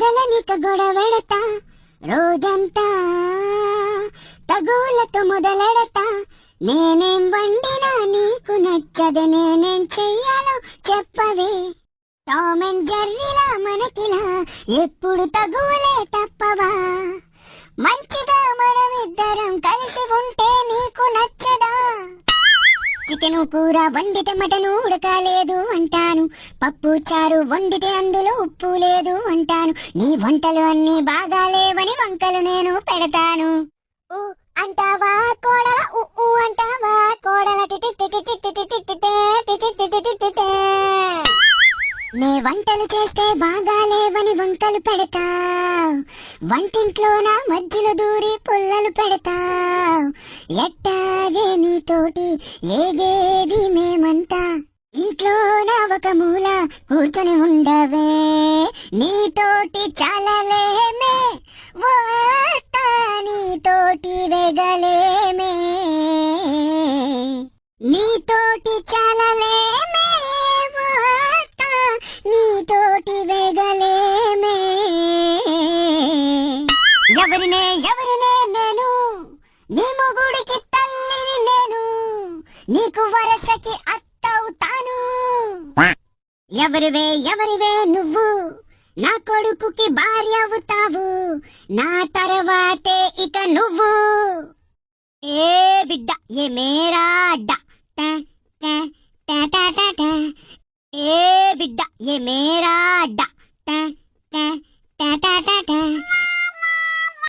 వదలనిక గొడవెడతా రోజంతా తగులతో మొదలెడతా నేనేం వండినా నీకు నచ్చదు నేనేం చెయ్యాలో చెప్పవే టామ్ అండ్ జెర్రీలా మనకిలా ఎప్పుడు తగులే తప్పవా మంచి చికెను కూర వండితే మటను ఉడకాలేదు అంటాను పప్పు చారు వండితే అందులో ఉప్పు లేదు అంటాను నీ వంటలు అన్ని బాగాలేవని వంకలు నేను పెడతాను అంటావా కోడల ఊ అంటావా కోడల టిటి నే వంటలు చేస్తే బాగా లేవని వంకలు పెడతా వంటింట్లోన మధ్యలో దూరి పుల్లలు పెడతా. ఎట్టాగే నీతోటి ఏగేది మేమంతా. ఇంట్లోన ఒక మూల కూర్చొని ఉండవే. నీతోటి చాలలేమే వార్త నీతోటి వెగలేమే. నీతోటి చాలలే ఎవరినే ఎవరినే నేను? నీ మొగుడికి తల్లిని నేను. నీకు వరసకి అత్తవుతాను. ఎవరివే ఎవరివే నువ్వు? నా కొడుకుకి భార్య అవుతావు. నా తర్వాతే ఇక నువ్వు. ఏ బిడ్డ ఏ మేరా అడ్డ. ఏ బిడ్డ ఏ మేరా అడ్డ. ట,